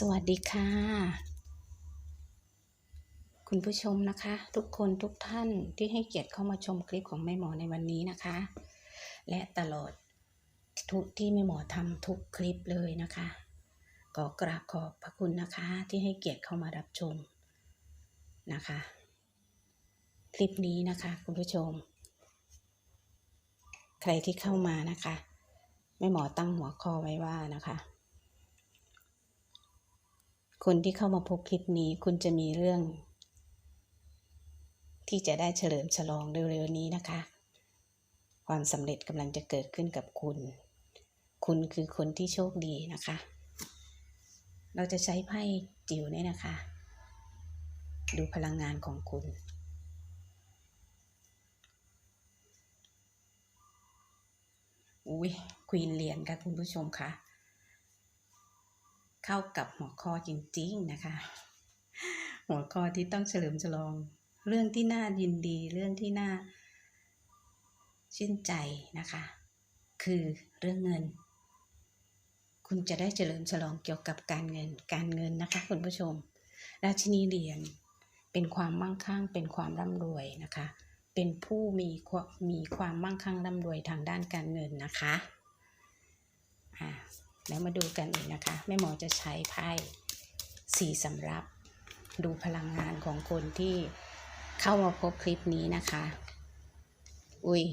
สวัสดีค่ะ คุณผู้ชมนะคะ ทุกคนทุกท่านที่ให้เกียรติเข้ามาชมคลิปของแม่หมอในวันนี้นะคะ และตลอดทุกที่แม่หมอทำทุกคลิปเลยนะคะก็กราบขอบพระคุณนะคะที่ให้เกียรติเข้ามารับชมนะคะ คลิปนี้นะคะ คุณผู้ชม ใครที่เข้ามานะคะแม่หมอตั้งหัวข้อไว้ว่านะคะ คนที่เข้ามาพบคลิปนี้คุณจะมีเรื่อง ที่จะได้เฉลิมฉลองเร็วๆนี้นะคะ ความสำเร็จกำลังจะเกิดขึ้นกับคุณ คุณคือคนที่โชคดีนะคะ เราจะใช้ไพ่จิ๋วเนี่ยนะคะ ดูพลังงานของคุณอุ้ยควีนเหรียญค่ะคุณผู้ชมค่ะ เข้ากับหัวข้อจริงๆนะคะ หัวข้อที่ต้องเฉลิมฉลอง เรื่องที่น่ายินดีเรื่องที่น่าชื่นใจนะคะ คือเรื่องเงิน คุณจะได้เฉลิมฉลองเกี่ยวกับการเงินการเงินนะคะคุณผู้ชม ราชินีเหรียญเป็นความมั่งคั่งเป็นความร่ำรวยนะคะ เป็นผู้มีมมีความมั่งคั่งร่ำรวยทางด้านการเงินนะคะอ่า แล้วมาดูกันอีกนะคะแม่หมอจะใช้ไพ่สี่สำรับ ดูพลังงานของคนที่เข้ามาพบคลิปนี้นะคะ อุ้ย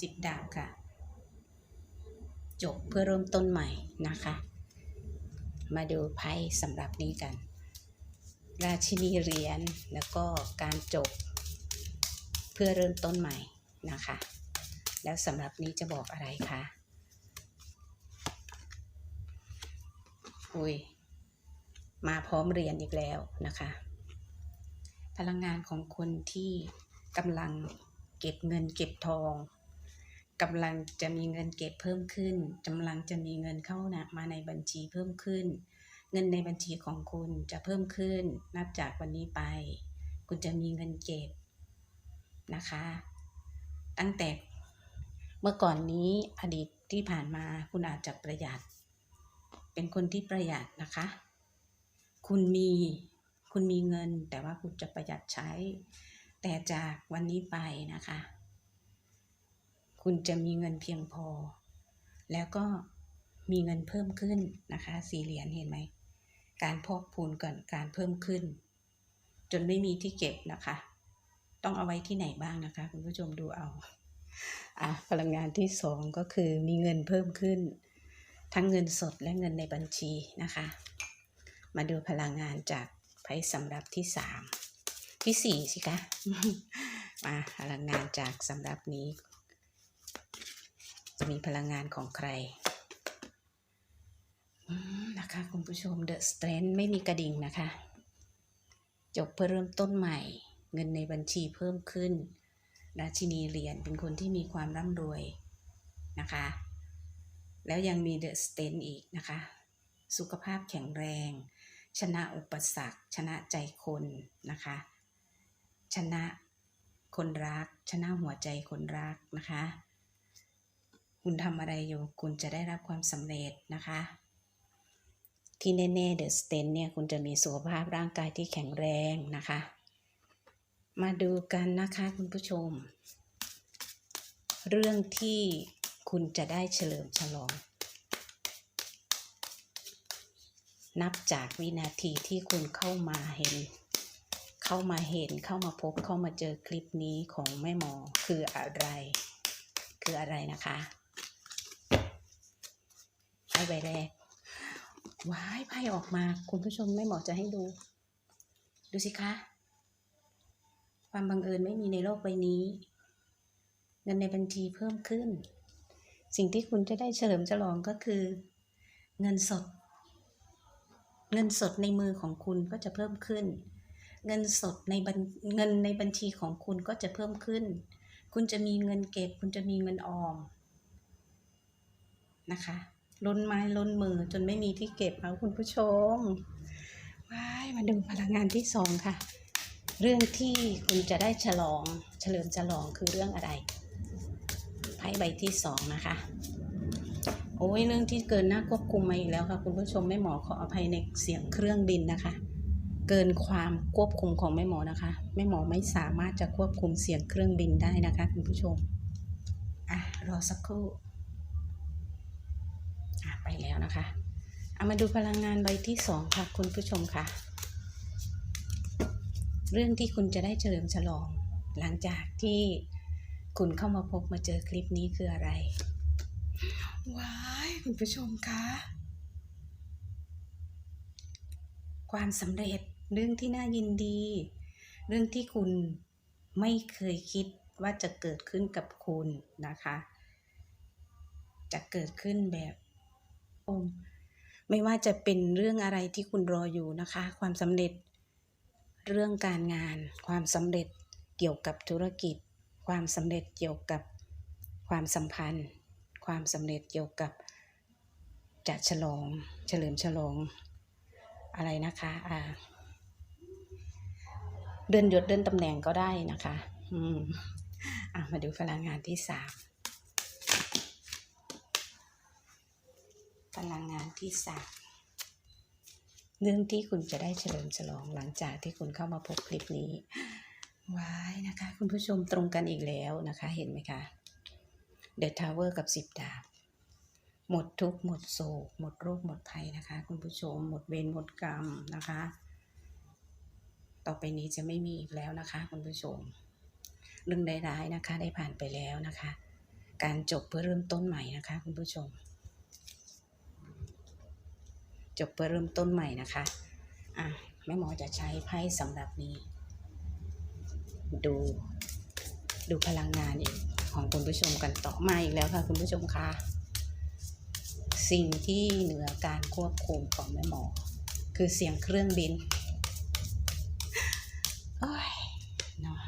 สิบดาบค่ะ จบเพื่อเริ่มต้นใหม่นะคะ มาดูไพ่สำรับนี้กัน ราชินีเหรียญแล้วก็การจบ เพื่อเริ่มต้นใหม่นะคะ แล้วสำหรับนี้จะบอกอะไรคะ อุ้ยมาพร้อมเรียนอีกแล้วนะคะ พลังงานของคนที่กำลังเก็บเงินเก็บทองกำลังจะมีเงินเก็บเพิ่มขึ้นกำลังจะมีเงินเข้านะมาในบัญชีเพิ่มขึ้น เงินในบัญชีของคุณจะเพิ่มขึ้น นับจากวันนี้ไป คุณจะมีเงินเก็บนะคะ ตั้งแต่เมื่อก่อนนี้อดีตที่ผ่านมาคุณอาจจะประหยัด เป็นคนที่ประหยัดนะคะ คุณมี คุณมีเงิน แต่ว่าคุณจะประหยัดใช้ แต่จากวันนี้ไปนะคะ คุณจะมีเงินเพียงพอ แล้วก็มีเงินเพิ่มขึ้นนะคะ สี่เหรียญเห็นไหม การพอกพูนก่อนการเพิ่มขึ้น จนไม่มีที่เก็บนะคะ ต้องเอาไว้ที่ไหนบ้างนะคะ คุณผู้ชมดูเอาอะพลังงานที่สองก็คือมีเงินเพิ่มขึ้น ทั้งเงินสดและเงินในบัญชีนะคะ มาดูพลังงานจากไพ่สำรับที่สามที่สี่สิคะมาพลังงานจากสำรับนี้ จะมีพลังงานของใครนะคะคุณผู้ชม The Strength ไม่มีกระดิ่งนะคะ จบเพื่อเริ่มต้นใหม่ เงินในบัญชีเพิ่มขึ้น ราชินีเหรียญเป็นคนที่มีความร่ำรวยนะคะ แล้วยังมีเดอะสเตนอีกนะคะ สุขภาพแข็งแรง ชนะอุปสรรค ชนะใจคนนะคะ ชนะคนรัก ชนะหัวใจคนรักนะคะ คุณทำอะไรอยู่คุณจะได้รับความสำเร็จนะคะที่แน่ๆเดอะสเตนเนี่ยคุณจะมีสุขภาพร่างกายที่แข็งแรงนะคะ มาดูกันนะคะคุณผู้ชม เรื่องที่ คุณจะได้เฉลิมฉลอง นับจากวินาทีที่คุณเข้ามาเห็น เข้ามาเห็นเข้ามาพบเข้ามาเจอคลิปนี้ของแม่หมอคืออะไร คืออะไรนะคะไพ่ใบแรกว้ายไพ่ออกมา คุณผู้ชมแม่หมอจะให้ดู ดูสิคะ ความบังเอิญไม่มีในโลกใบนี้ เงินในบัญชีเพิ่มขึ้น สิ่งที่คุณจะได้เฉลิมฉลองก็คือ เงินสด เงินสดในมือของคุณก็จะเพิ่มขึ้น เงินสดในบัญเงินในบัญชีของคุณก็จะเพิ่มขึ้น คุณจะมีเงินเก็บ คุณจะมีเงินออมนะคะล้นไม้ล้นมือจนไม่มีที่เก็บเอาคุณผู้ชมว้ายมาดูพลังงานที่สองค่ะ เรื่องที่คุณจะได้ฉลอง เฉลิมฉลองคือเรื่องอะไร ใบที่สองนะคะ โอ้ยเรื่องที่เกินหน้าควบคุมมาอีกแล้วค่ะ คุณผู้ชมแม่หมอขออภัยในเสียงเครื่องบินนะคะ เกินความควบคุมของแม่หมอนะคะแม่หมอไม่สามารถจะควบคุมเสียงเครื่องบินได้นะคะ คุณผู้ชมอะรอสักครู่อะไปแล้วนะคะเอามาดูพลังงานใบที่สองค่ะ คุณผู้ชมค่ะ เรื่องที่คุณจะได้เฉลิมฉลอง หลังจากที่ คุณเข้ามาพบมาเจอคลิปนี้คืออะไร ว้ายคุณผู้ชมคะ ความสำเร็จเรื่องที่น่ายินดี เรื่องที่คุณไม่เคยคิดว่าจะเกิดขึ้นกับคุณนะคะ จะเกิดขึ้นแบบโอมไม่ว่าจะเป็นเรื่องอะไรที่คุณรออยู่นะคะ ความสำเร็จเรื่องการงาน ความสำเร็จเกี่ยวกับธุรกิจ ความสำเร็จเกี่ยวกับความสัมพันธ์ ความสำเร็จเกี่ยวกับจะฉลองเฉลิมฉลองอะไรนะคะอ่าเดินยศเดินตำแหน่งก็ได้นะคะอืมอะมาดูพลังงานที่สามพลังงานที่สามเรื่องที่คุณจะได้เฉลิมฉลองหลังจากที่คุณเข้ามาพบคลิปนี้ ว้ายนะคะ คุณผู้ชมตรงกันอีกแล้วนะคะ เห็นไหมคะเดอะทาวเวอร์กับสิบดาบ หมดทุกหมดโศก หมดโรคหมดภัยนะคะ คุณผู้ชม หมดเวรหมดกรรมนะคะ ต่อไปนี้จะไม่มีอีกแล้วนะคะ คุณผู้ชม เรื่องร้ายๆนะคะ ได้ผ่านไปแล้วนะคะ การจบเพื่อเริ่มต้นใหม่นะคะ คุณผู้ชม จบเพื่อเริ่มต้นใหม่นะคะ อะแม่หมอจะใช้ไพ่สำหรับนี้ ดูดูพลังงานอีกของคุณผู้ชมกันต่อมาอีกแล้วค่ะคุณผู้ชมคะสิ่งที่เหนือการควบคุมของแม่หมอ คือเสียงเครื่องบินโอ้ยเนาะ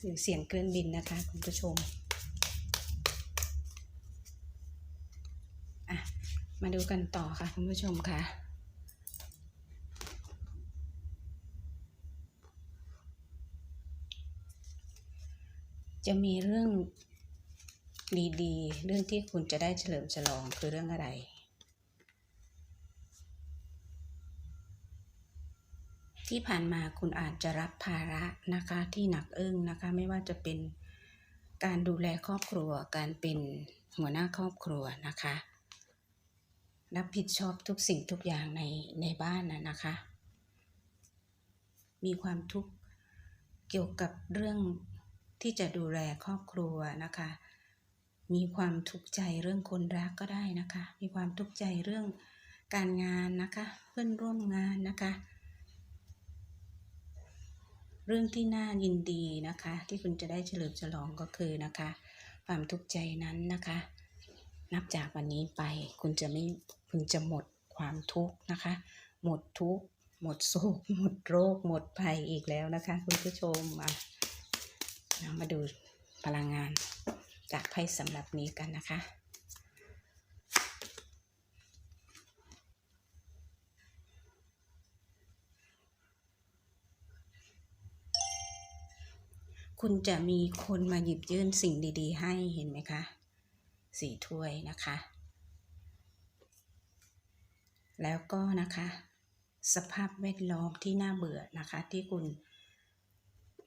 คือเสียงเครื่องบินนะคะคุณผู้ชมอะมาดูกันต่อค่ะคุณผู้ชมค่ะ จะมีเรื่องดีๆ เรื่องที่คุณจะได้เฉลิมฉลองคือเรื่องอะไร ที่ผ่านมาคุณอาจจะรับภาระนะคะที่หนักอึ้งนะคะ ไม่ว่าจะเป็นการดูแลครอบครัว การเป็นหัวหน้าครอบครัวนะคะ รับผิดชอบทุกสิ่งทุกอย่างในในบ้านนะนะคะ มีความทุกข์เกี่ยวกับเรื่อง ที่จะดูแลครอบครัวนะคะ มีความทุกข์ใจเรื่องคนรักก็ได้นะคะ มีความทุกข์ใจเรื่องการงานนะคะ เพื่อนร่วมงานนะคะ เรื่องที่น่ายินดีนะคะ ที่คุณจะได้เฉลิมฉลองก็คือนะคะ ความทุกข์ใจนั้นนะคะ นับจากวันนี้ไปคุณจะไม่คุณจะหมดความทุกข์นะคะ หมดทุกข์หมดโศกหมดโรค หมดภัยอีกแล้วนะคะ คุณผู้ชมอะ มาดูพลังงานจากไพ่สำหรับนี้กันนะคะ คุณจะมีคนมาหยิบยื่นสิ่งดีๆ ให้เห็นไหมคะสี่ถ้วยนะคะ แล้วก็นะคะ สภาพแวดล้อมที่น่าเบื่อนะคะที่คุณ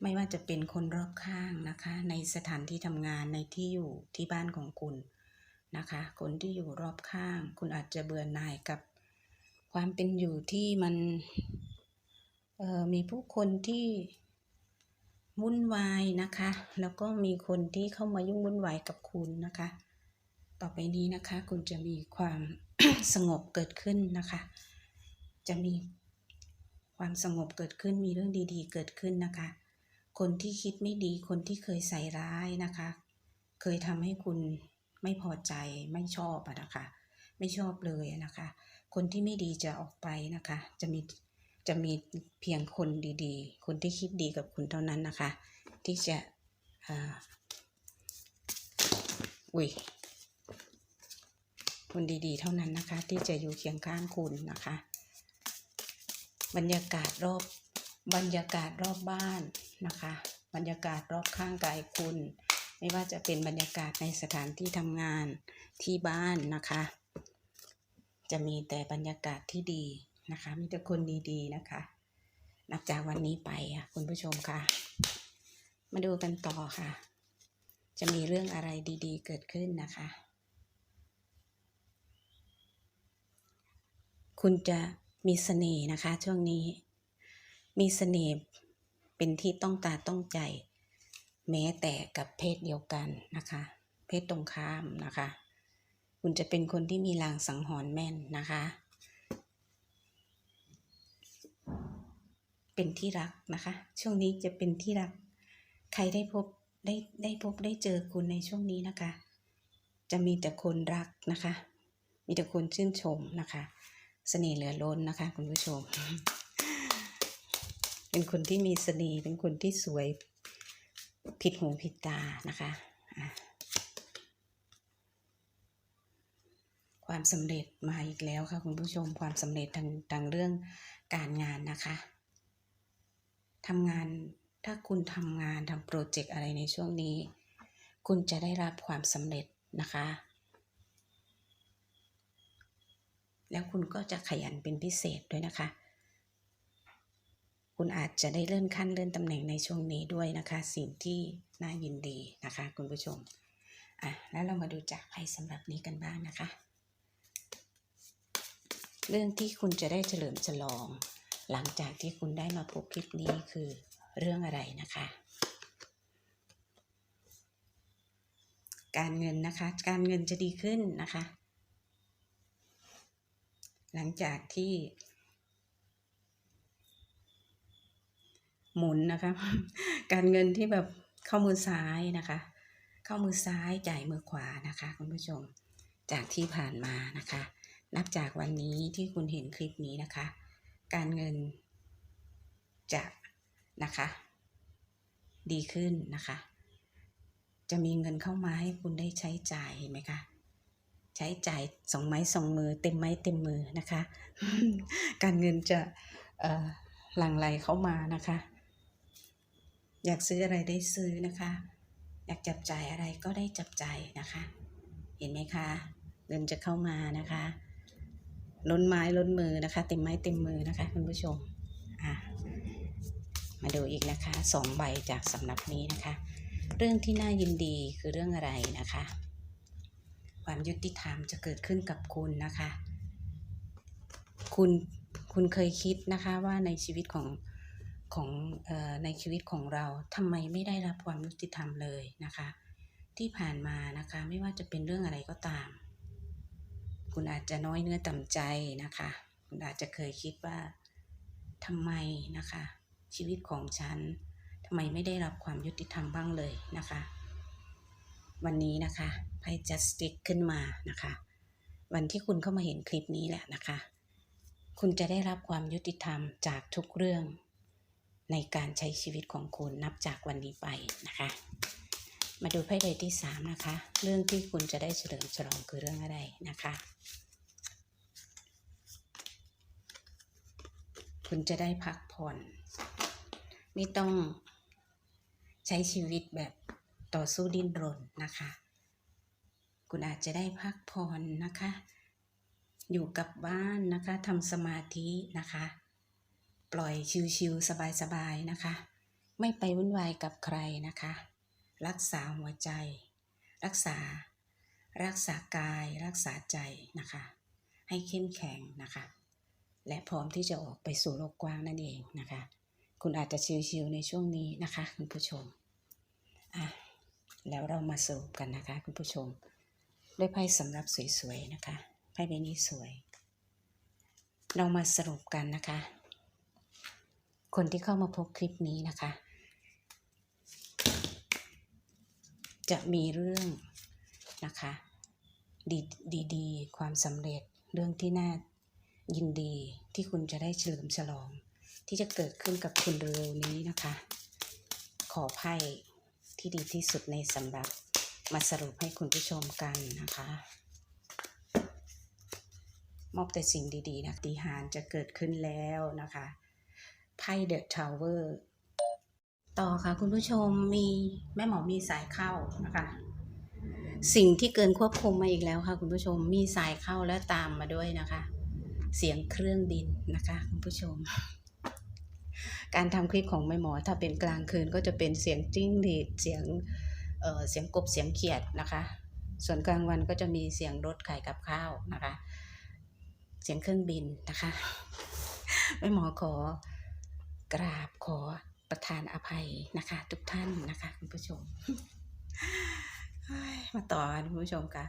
ไม่ว่าจะเป็นคนรอบข้างนะคะ ในสถานที่ทำงานในที่อยู่ที่บ้านของคุณนะคะ คนที่อยู่รอบข้าง คุณอาจจะเบื่อหน่ายกับ ความเป็นอยู่ที่มันออมีผู้คนที่วุ่นวายนะคะ แล้วก็มีคนที่เข้ามายุ่งวุ่นวายกับคุณนะคะ ต่อไปนี้นะคะ คุณจะมีความสงบเกิดขึ้นนะคะ จะมีความสงบเกิดขึ้นมีเรื่องดีๆ เกิดขึ้นนะคะ คนที่คิดไม่ดีคนที่เคยใส่ร้ายนะคะ เคยทำให้คุณไม่พอใจไม่ชอบอะนะคะ ไม่ชอบเลยนะคะ คนที่ไม่ดีจะออกไปนะคะ จะมีจะมีเพียงคนดีๆ คนที่คิดดีกับคุณเท่านั้นนะคะ ที่จะอุ้ยคนดีๆ เท่านั้นนะคะ ที่จะอยู่เคียงข้างคุณนะคะ บรรยากาศรอบ บรรยากาศรอบบ้านนะคะ บรรยากาศรอบข้างกายคุณ ไม่ว่าจะเป็นบรรยากาศในสถานที่ทำงานที่บ้านนะคะ จะมีแต่บรรยากาศที่ดีนะคะ มีแต่คนดีๆนะคะ นับจากวันนี้ไปค่ะคุณผู้ชมค่ะ มาดูกันต่อค่ะ จะมีเรื่องอะไรดีๆ เกิดขึ้นนะคะ คุณจะมีเสน่ห์นะคะช่วงนี้ มีเสน่ห์เป็นที่ต้องตาต้องใจ แม้แต่กับเพศเดียวกันนะคะ เพศตรงข้ามนะคะ คุณจะเป็นคนที่มีลางสังหรณ์แม่นนะคะ เป็นที่รักนะคะ ช่วงนี้จะเป็นที่รัก ใครได้พบได้ได้พบได้เจอคุณในช่วงนี้นะคะ จะมีแต่คนรักนะคะ มีแต่คนชื่นชมนะคะ เสน่ห์เหลือล้นนะคะ คุณผู้ชม เป็นคนที่มีเสน่ห์เป็นคนที่สวยผิดหูผิดตานะคะ ความสำเร็จมาอีกแล้วค่ะคุณผู้ชมความสำเร็จทางทางเรื่องการงานนะคะทำงานถ้าคุณทำงานทำโปรเจกต์อะไรในช่วงนี้ คุณจะได้รับความสำเร็จนะคะ แล้วคุณก็จะขยันเป็นพิเศษด้วยนะคะ คุณอาจจะได้เลื่อนขั้นเลื่อนตำแหน่งในช่วงนี้ด้วยนะคะ สิ่งที่น่ายินดีนะคะ คุณผู้ชมอะแล้วเรามาดูจากไพ่สำหรับนี้กันบ้างนะคะ เรื่องที่คุณจะได้เฉลิมฉลอง หลังจากที่คุณได้มาพบคลิปนี้คือเรื่องอะไรนะคะ การเงินนะคะ การเงินจะดีขึ้นนะคะ หลังจากที่ หมุนนะคะ การเงินที่แบบเข้ามือซ้ายนะคะ เข้ามือซ้ายจ่ายมือขวานะคะ คุณผู้ชมจากที่ผ่านมานะคะ นับจากวันนี้ที่คุณเห็นคลิปนี้นะคะ การเงินจะนะคะ ดีขึ้นนะคะ จะมีเงินเข้ามาให้คุณได้ใช้จ่ายเห็นไหมคะใช้จ่ายสองไม้สองมือ เต็มไม้เต็มมือนะคะ การเงินจะเออหลั่งไหลเข้ามานะคะ อยากซื้ออะไรได้ซื้อนะคะ อยากจับจ่ายอะไรก็ได้จับจ่ายนะคะ เห็นไหมคะ เงินจะเข้ามานะคะ ล้นไม้ล้นมือนะคะ เต็มไม้เต็มมือนะคะคุณผู้ชมอะมาดูอีกนะคะสองใบจากสำนักนี้นะคะ เรื่องที่น่ายินดีคือเรื่องอะไรนะคะ ความยุติธรรมจะเกิดขึ้นกับคุณนะคะ คุณคุณเคยคิดนะคะว่าในชีวิตของ ของอในชีวิตของเราทำไมไม่ได้รับความยุติธรรมเลยนะคะ ที่ผ่านมานะคะไม่ว่าจะเป็นเรื่องอะไรก็ตาม คุณอาจจะน้อยเนื้อต่ำใจนะคะ คุณอาจจะเคยคิดว่าทำไมนะคะ ชีวิตของฉันทำไมไม่ได้รับความยุติธรรมบ้างเลยนะคะ วันนี้นะคะไพ่ justice ขึ้นมานะคะ วันที่คุณเข้ามาเห็นคลิปนี้แหละนะคะ คุณจะได้รับความยุติธรรมจากทุกเรื่อง ในการใช้ชีวิตของคุณนับจากวันนี้ไปนะคะ มาดูไพ่ใบที่สามนะคะ เรื่องที่คุณจะได้เฉลิมฉลองคือเรื่องอะไรนะคะ คุณจะได้พักผ่อน ไม่ต้องใช้ชีวิตแบบต่อสู้ดิ้นรนนะคะ คุณอาจจะได้พักผ่อนนะคะ อยู่กับบ้านนะคะทำสมาธินะคะ ปล่อยชิวๆสบายๆนะคะ ไม่ไปวุ่นวายกับใครนะคะ รักษาหัวใจ รักษา รักษากาย รักษาใจนะคะ ให้เข้มแข็งนะคะ และพร้อมที่จะออกไปสู่โลกกว้างนั่นเองนะคะ คุณอาจจะชิวๆในช่วงนี้นะคะคุณผู้ชมอะแล้วเรามาสรุปกันนะคะ คุณผู้ชมด้วยไพ่สำหรับสวยๆนะคะไพ่ใบนี้สวย เรามาสรุปกันนะคะ คนที่เข้ามาพบคลิปนี้นะคะ จะมีเรื่องนะคะดีดีๆความสำเร็จเรื่องที่น่ายินดีที่คุณจะได้เฉลิมฉลอง ที่จะเกิดขึ้นกับคุณเร็วนี้นะคะ ขอไพ่ที่ดีที่สุดในสำหรับมาสรุปให้คุณผู้ชมกันนะคะ มอบแต่สิ่งดีๆนะปาฏิหารจะเกิดขึ้นแล้วนะคะ ไพ่เดอะทาวเวอร์ต่อค่ะคุณผู้ชมมีแม่หมอมีสายเข้านะคะ สิ่งที่เกินควบคุมมาอีกแล้วค่ะ คุณผู้ชมมีสายเข้าและตามมาด้วยนะคะ เสียงเครื่องบินนะคะ คุณผู้ชม การทำคลิปของแม่หมอถ้าเป็นกลางคืนก็จะเป็นเสียงจิ้งหรีดเสียงเเสียงกบเสียงเขียดนะคะ ส่วนกลางวันก็จะมีเสียงรถขายกับข้าวนะคะ เสียงเครื่องบินนะคะแม่หมอขอ กราบขอประทานอภัยนะคะ ทุกท่านนะคะ คุณผู้ชมมาต่อคุณผู้ชมค่ะ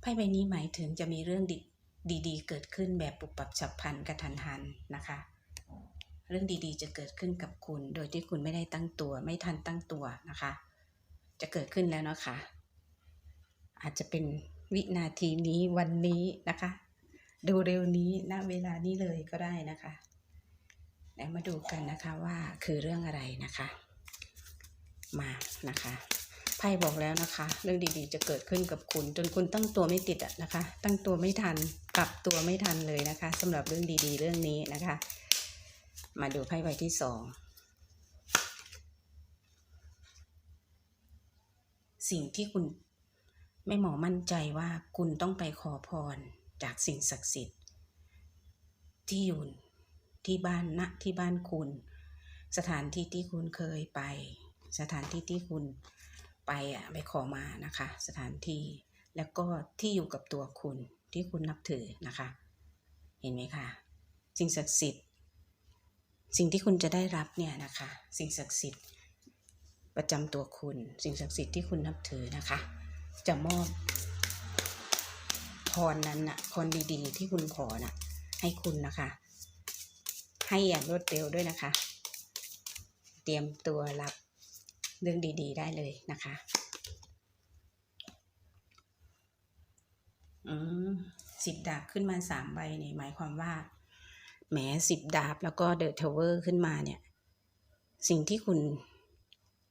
ไพ่ใบนี้หมายถึงจะมีเรื่องดีดๆเกิดขึ้นแบบปุบปับฉับพลันกระทันหันนะคะ เรื่องดีๆ จะเกิดขึ้นกับคุณ โดยที่คุณไม่ได้ตั้งตัว ไม่ทันตั้งตัวนะคะ จะเกิดขึ้นแล้วนะคะอาจจะเป็นวินาทีนี้วันนี้นะคะ ดูเร็วนี้ณเวลานี้เลยก็ได้นะคะ แล้วมาดูกันนะคะว่าคือเรื่องอะไรนะคะ มานะคะไพ่บอกแล้วนะคะ เรื่องดีๆ จะเกิดขึ้นกับคุณ จนคุณตั้งตัวไม่ติดอะนะคะ ตั้งตัวไม่ทันปรับตัวไม่ทันเลยนะคะสำหรับเรื่องดีๆ เรื่องนี้นะคะ มาดูไพ่ใบที่สองสิ่งที่คุณไม่หมอมั่นใจว่าคุณต้องไปขอพรจากสิ่งศักดิ์สิทธิ์ ที่อยู่ ที่บ้านณที่บ้านคุณ สถานที่ที่คุณเคยไป สถานที่ที่คุณไปอะไปขอมานะคะ สถานที่แล้วก็ที่อยู่กับตัวคุณที่คุณนับถือนะคะ เห็นไหมคะสิ่งศักดิ์สิทธิ์ สิ่งที่คุณจะได้รับเนี่ยนะคะ สิ่งศักดิ์สิทธิ์ประจำตัวคุณ สิ่งศักดิ์สิทธิ์ที่คุณนับถือนะคะ จะมอบพรนั้นนะพรดีๆ ที่คุณขอนะให้คุณนะคะ ให้อย่างรวดเร็วด้วยนะคะ เตรียมตัวรับเรื่องดี ๆ ได้เลยนะคะ อืมสิบดาบขึ้นมาสามใบเนี่ยหมายความว่าแหมสิบดาบแล้วก็เดอะทาวเวอร์ขึ้นมาเนี่ย สิ่งที่คุณ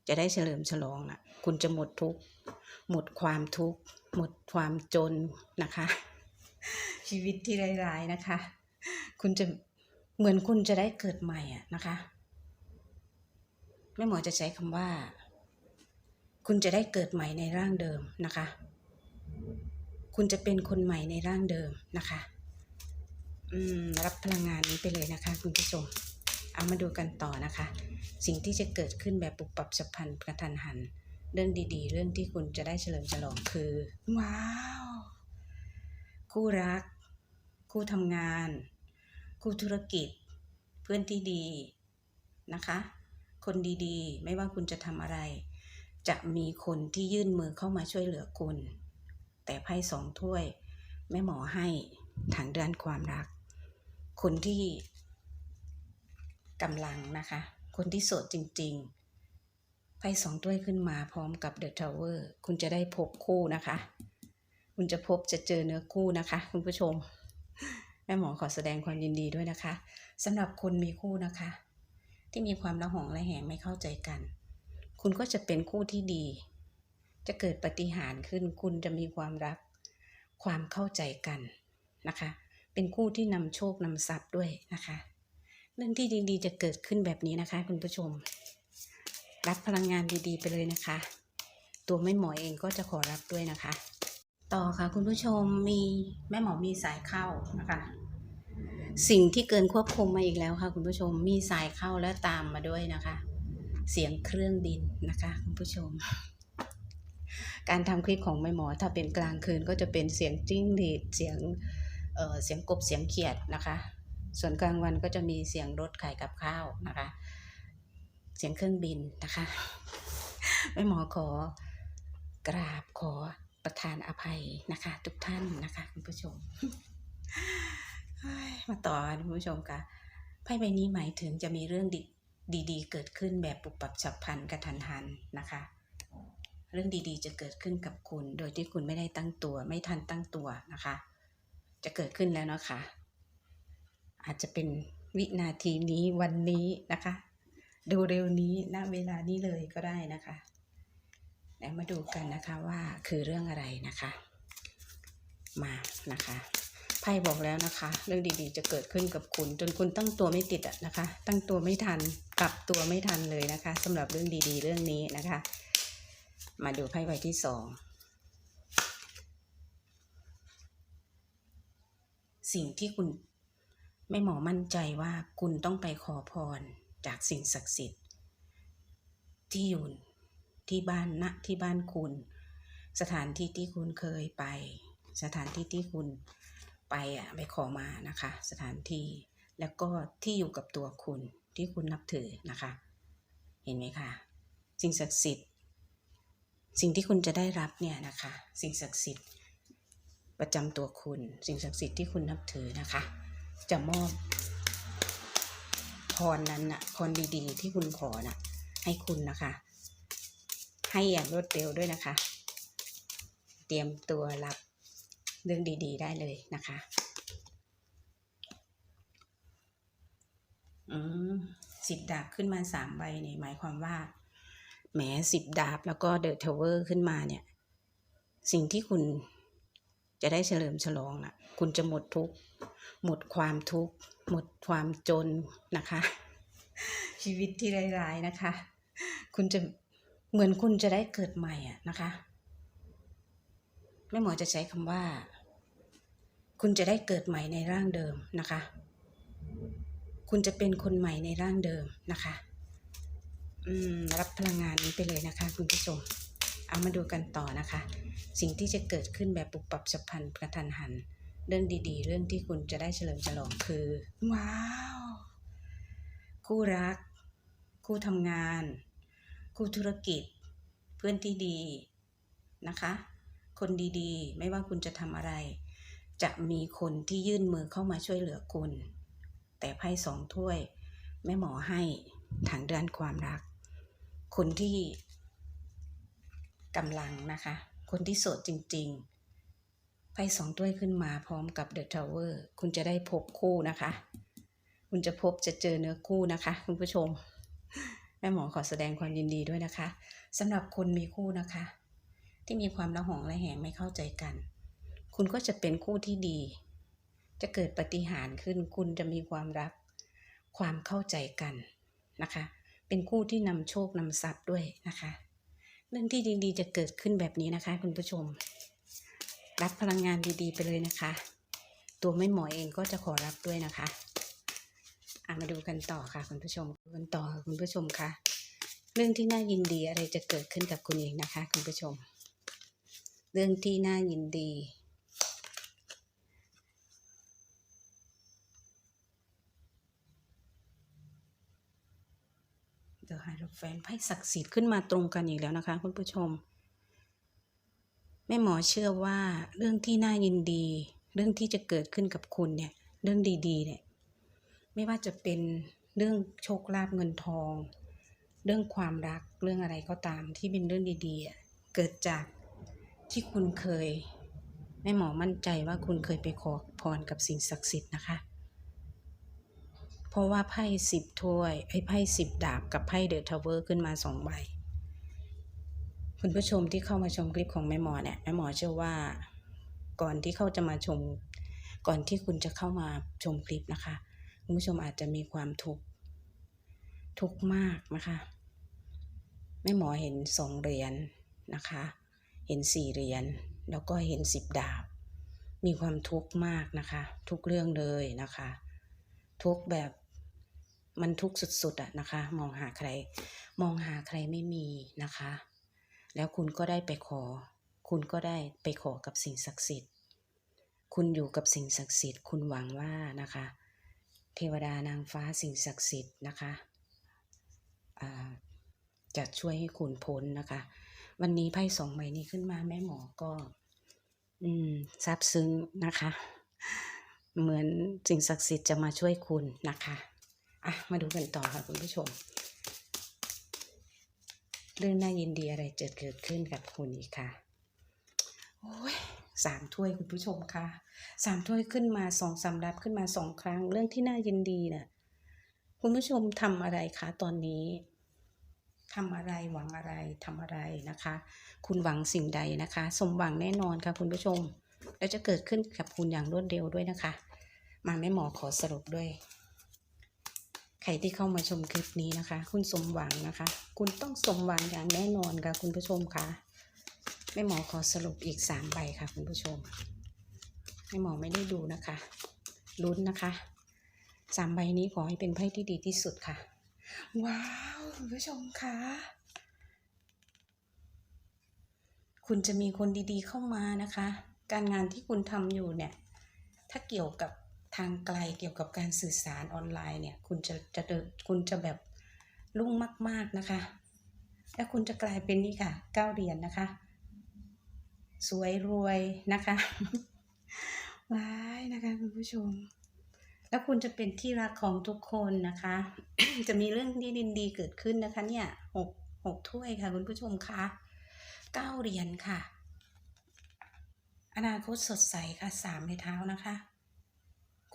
จะได้เฉลิมฉลองน่ะ คุณจะหมดทุกข์หมดความทุกข์หมดความจนนะคะ ชีวิตที่ร้ายๆนะคะ คุณจะ เหมือนคุณจะได้เกิดใหม่อะนะคะแม่หมอจะใช้คำว่า คุณจะได้เกิดใหม่ในร่างเดิมนะคะ คุณจะเป็นคนใหม่ในร่างเดิมนะคะอืมรับพลังงานนี้ไปเลยนะคะ คุณผู้ชม เอามาดูกันต่อนะคะ สิ่งที่จะเกิดขึ้นแบบปุบปับฉับพลันกระทันหัน เรื่องดีๆ เรื่องที่คุณจะได้เฉลิมฉลองคือ ว้าว คู่รัก คู่ทำงาน คู่ธุรกิจ เพื่อนที่ดีนะคะ คนดีๆ ไม่ว่าคุณจะทำอะไร จะมีคนที่ยื่นมือเข้ามาช่วยเหลือคุณ แต่ไพ่สองถ้วยแม่หมอให้ทางด้านความรัก คนที่กำลังนะคะ คนที่โสดจริง ๆ ไพ่สองถ้วยขึ้นมาพร้อมกับเดอะทาวเวอร์คุณจะได้พบคู่นะคะ คุณจะพบจะเจอเนื้อคู่นะคะ คุณผู้ชม แม่หมอขอแสดงความยินดีด้วยนะคะสำหรับคนมีคู่นะคะ ที่มีความระหองระแหงไม่เข้าใจกัน คุณก็จะเป็นคู่ที่ดี จะเกิดปฏิหารขึ้น คุณจะมีความรัก ความเข้าใจกันนะคะ เป็นคู่ที่นำโชคนำทรัพย์ด้วยนะคะ เรื่องที่ดีๆจะเกิดขึ้นแบบนี้นะคะ คุณผู้ชม รับพลังงานดีๆ ไปเลยนะคะ ตัวแม่หมอเองก็จะขอรับด้วยนะคะ ต่อค่ะคุณผู้ชมมีแม่หมอมีสายเข้านะคะ สิ่งที่เกินควบคุมมาอีกแล้วค่ะคุณผู้ชมมีสายเข้าและตามมาด้วยนะคะ เสียงเครื่องบินนะคะคุณผู้ชม การทำคลิปของแม่หมอถ้าเป็นกลางคืนก็จะเป็นเสียงจิ้งหรีดเสียงเออเสียงกบเสียงเขียดนะคะ ส่วนกลางวันก็จะมีเสียงรถขายกับข้าวนะคะ เสียงเครื่องบินนะคะแม่หมอขอกราบขอประทานอภัยนะคะ ทุกท่านนะคะ คุณผู้ชม มาต่อกันคุณผู้ชมค่ะไพ่ใบนี้หมายถึงจะมีเรื่องดีดีๆ เกิดขึ้นแบบปุบปับฉับพลันกระทันหันนะคะ เรื่องดีๆ จะเกิดขึ้นกับคุณ โดยที่คุณไม่ได้ตั้งตัว ไม่ทันตั้งตัวนะคะ จะเกิดขึ้นแล้วนะคะอาจจะเป็นวินาทีนี้วันนี้นะคะดูเร็วนี้ณเวลานี้เลยก็ได้นะคะแล้วมาดูกันนะคะว่าคือเรื่องอะไรนะคะ มานะคะ ไพ่บอกแล้วนะคะ เรื่องดีๆ จะเกิดขึ้นกับคุณ จนคุณตั้งตัวไม่ติดอะนะคะ ตั้งตัวไม่ทันกลับตัวไม่ทันเลยนะคะสำหรับเรื่องดีๆ เรื่องนี้นะคะ มาดูไพ่ใบที่สองสิ่งที่คุณแม่หมอมั่นใจว่าคุณต้องไปขอพรจากสิ่งศักดิ์สิทธิ์ ที่อยู่ที่บ้านณที่บ้านคุณ สถานที่ที่คุณเคยไป สถานที่ที่คุณ ไปอะไปขอมานะคะ สถานที่แล้วก็ที่อยู่กับตัวคุณที่คุณนับถือนะคะ เห็นไหมคะสิ่งศักดิ์สิทธิ์ สิ่งที่คุณจะได้รับเนี่ยนะคะ สิ่งศักดิ์สิทธิ์ประจำตัวคุณ สิ่งศักดิ์สิทธิ์ที่คุณนับถือนะคะ จะมอบพรนั้นน่ะพรดีๆ ที่คุณขอน่ะให้คุณนะคะ ให้อย่างรวดเร็วด้วยนะคะ เตรียมตัวรับ เรื่องดีๆ ได้เลยนะคะ อืมสิบดาบขึ้นมาสามใบเนี่ยหมายความว่าแหมสิบดาบแล้วก็เดอะทาวเวอร์ขึ้นมาเนี่ย สิ่งที่คุณจะได้เฉลิมฉลองน่ะ คุณจะหมดทุกข์หมดความทุกข์หมดความจนนะคะ ชีวิตที่ร้ายๆนะคะ คุณจะเหมือนคุณจะได้เกิดใหม่อะนะคะแม่หมอจะใช้คำว่า คุณจะได้เกิดใหม่ในร่างเดิมนะคะ คุณจะเป็นคนใหม่ในร่างเดิมนะคะอืมรับพลังงานนี้ไปเลยนะคะ คุณผู้ชม เอามาดูกันต่อนะคะ สิ่งที่จะเกิดขึ้นแบบปุบปับฉับพลันกระทันหัน เรื่องดีๆ เรื่องที่คุณจะได้เฉลิมฉลองคือ ว้าว คู่รัก คู่ทำงาน คู่ธุรกิจ เพื่อนที่ดีนะคะ คนดีๆ ไม่ว่าคุณจะทำอะไร จะมีคนที่ยื่นมือเข้ามาช่วยเหลือคุณ แต่ไพ่สองถ้วยแม่หมอให้ทางด้านความรัก คนที่กำลังนะคะ คนที่โสดจริงๆไพ่สองถ้วยขึ้นมาพร้อมกับเดอะทาวเวอร์คุณจะได้พบคู่นะคะ คุณจะพบจะเจอเนื้อคู่นะคะ คุณผู้ชม แม่หมอขอแสดงความยินดีด้วยนะคะสำหรับคนมีคู่นะคะ ที่มีความละหองละแหงไม่เข้าใจกัน คุณก็จะเป็นคู่ที่ดี จะเกิดปฏิหารขึ้น คุณจะมีความรัก ความเข้าใจกันนะคะ เป็นคู่ที่นำโชคนำทรัพย์ด้วยนะคะ เรื่องที่ดีๆ จะเกิดขึ้นแบบนี้นะคะ คุณผู้ชม รับพลังงานดีๆ ไปเลยนะคะ ตัวไม่หมอเองก็จะขอรับด้วยนะคะอะมาดูกันต่อค่ะคุณผู้ชมดูกันต่อคุณผู้ชมคะเรื่องที่น่ายินดีอะไรจะเกิดขึ้นกับคุณเองนะคะ คุณผู้ชม เรื่องที่น่ายินดี เดี๋ยวหาแฟนไพ่ศักดิ์สิทธิ์ขึ้นมาตรงกันอีกแล้วนะคะคุณผู้ชม แม่หมอเชื่อว่าเรื่องที่น่ายินดี เรื่องที่จะเกิดขึ้นกับคุณเนี่ย เรื่องดีๆ เนี่ย ไม่ว่าจะเป็นเรื่องโชคลาภเงินทอง เรื่องความรักเรื่องอะไรก็ตามที่เป็นเรื่องดีๆอะเกิดจากที่คุณเคยแม่หมอมั่นใจว่าคุณเคยไปขอพรกับสิ่งศักดิ์สิทธิ์นะคะ เพราะว่าไพ่สิบถ้วยไอ้ไพ่สิบดาบกับไพ่เดอะทาวเวอร์ขึ้นมาสองใบ คุณผู้ชมที่เข้ามาชมคลิปของแม่หมอเนี่ยแม่หมอเชื่อว่า ก่อนที่เขาจะมาชม ก่อนที่คุณจะเข้ามาชมคลิปนะคะ คุณผู้ชมอาจจะมีความทุกข์ทุกข์มากนะคะแม่หมอเห็นสองเหรียญนะคะ เห็นสี่เหรียญแล้วก็เห็นสิบดาบ มีความทุกข์มากนะคะ ทุกเรื่องเลยนะคะ ทุกแบบมันทุกสุดๆอะนะคะ มองหาใคร มองหาใครไม่มีนะคะ แล้วคุณก็ได้ไปขอ คุณก็ได้ไปขอกับสิ่งศักดิ์สิทธิ์ คุณอยู่กับสิ่งศักดิ์สิทธิ์ คุณหวังว่านะคะ เทวดานางฟ้าสิ่งศักดิ์สิทธิ์นะคะจะช่วยให้คุณพ้นนะคะ วันนี้ไพ่สองใบนี้ขึ้นมาแม่หมอก็ อืมซาบซึ้งนะคะ เหมือนสิ่งศักดิ์สิทธิ์จะมาช่วยคุณนะคะอะมาดูกันต่อค่ะคุณผู้ชม เรื่องน่ายินดีอะไรจะเกิดขึ้นกับคุณอีกค่ะโอ้ยสามถ้วยคุณผู้ชมค่ะสามถ้วยขึ้นมาสองสำรับขึ้นมาสองครั้ง เรื่องที่น่ายินดีเน่ะคุณผู้ชมทำอะไรคะตอนนี้ทำอะไรหวังอะไรทำอะไรนะคะ คุณหวังสิ่งใดนะคะ สมหวังแน่นอนค่ะคุณผู้ชม แล้วจะเกิดขึ้นกับคุณอย่างรวดเร็วด้วยนะคะ มาแม่หมอขอสรุปด้วย ใครที่เข้ามาชมคลิปนี้นะคะ คุณสมหวังนะคะ คุณต้องสมหวังอย่างแน่นอนค่ะคุณผู้ชมคะแม่หมอขอสรุปอีกสามใบค่ะ คุณผู้ชมแม่หมอไม่ได้ดูนะคะลุ้นนะคะสามใบนี้ขอให้เป็นไพ่ที่ดีที่สุดค่ะ ว้าวคุณผู้ชมคะคุณจะมีคนดีๆเข้ามานะคะ การงานที่คุณทำอยู่เนี่ย ถ้าเกี่ยวกับางไกลเกี่ยวกับการสื่อสารออนไลน์เนี่ย คุณจะจะเดินคุณจะแบบรุ่งมาก ๆนะคะ และคุณจะกลายเป็นนี่ค่ะเก้าเหรียญนนะคะ สวยรวยนะคะว้ายนะคะคุณผู้ชม แล้วคุณจะเป็นที่รักของทุกคนนะคะ จะมีเรื่องที่ดินดีเกิดขึ้นนะคะ เนี่ยหกหกถ้วยค่ะคุณผู้ชมคะเก้าเหรียญค่ะ อนาคตสดใสค่ะสามในเท้านะคะ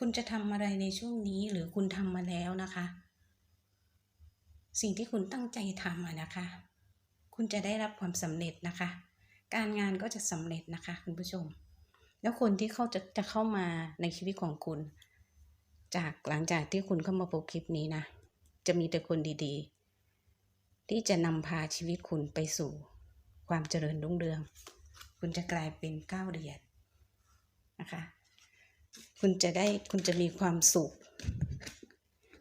คุณจะทำอะไรในช่วงนี้หรือคุณทำมาแล้วนะคะ สิ่งที่คุณตั้งใจทำอะนะคะ คุณจะได้รับความสำเร็จนะคะ การงานก็จะสำเร็จนะคะ คุณผู้ชม แล้วคนที่เขาจะจะเข้ามาในชีวิตของคุณ จากหลังจากที่คุณเข้ามาพบคลิปนี้นะ จะมีแต่คนดีๆ ที่จะนำพาชีวิตคุณไปสู่ความเจริญรุ่งเรือง คุณจะกลายเป็นก้าวเหรียญนะคะ คุณจะได้คุณจะมีความสุข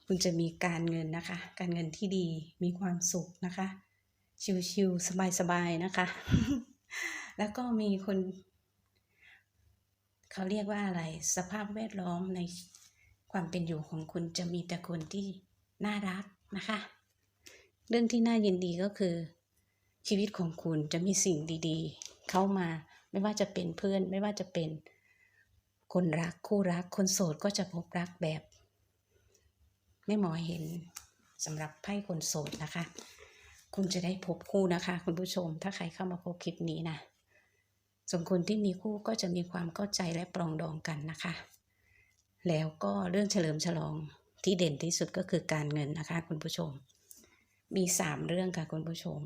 คุณจะมีการเงินนะคะ การเงินที่ดีมีความสุขนะคะ ชิวๆสบายๆนะคะ แล้วก็มีคนเขาเรียกว่าอะไรสภาพแวดล้อมในความเป็นอยู่ของคุณจะมีแต่คนที่น่ารักนะคะ เรื่องที่น่ายินดีก็คือ ชีวิตของคุณจะมีสิ่งดี ๆ เข้ามาไม่ว่าจะเป็นเพื่อนไม่ว่าจะเป็น คนรักคู่รักคนโสดก็จะพบรักแบบไม่หมอเห็นสำหรับไพ่คนโสดนะคะ คุณจะได้พบคู่นะคะ คุณผู้ชมถ้าใครเข้ามาพบคลิปนี้นะส่วนคนที่มีคู่ก็จะมีความเข้าใจและปรองดองกันนะคะ แล้วก็เรื่องเฉลิมฉลองที่เด่นที่สุดก็คือการเงินนะคะ คุณผู้ชม มีสามเรื่องค่ะคุณผู้ชม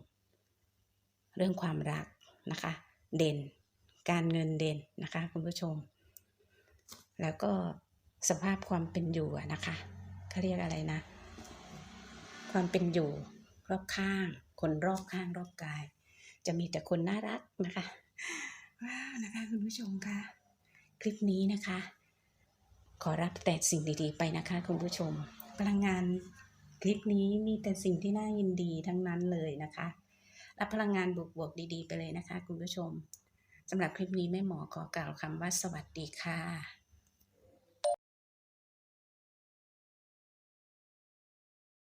เรื่องความรักนะคะ เด่น การเงินเด่นนะคะ คุณผู้ชม แล้วก็สภาพความเป็นอยู่นะคะเขาเรียกอะไรนะ ความเป็นอยู่รอบข้าง คนรอบข้างรอบกาย จะมีแต่คนน่ารักนะคะว้าวนะคะคุณผู้ชมค่ะคลิปนี้นะคะ ขอรับแต่สิ่งดีๆ ไปนะคะคุณผู้ชม พลังงานคลิปนี้มีแต่สิ่งที่น่ายินดีทั้งนั้นเลยนะคะรับพลังงานบวกๆดีๆ ไปเลยนะคะ คุณผู้ชมสำหรับคลิปนี้แม่หมอขอกล่าวคำว่าสวัสดีค่ะ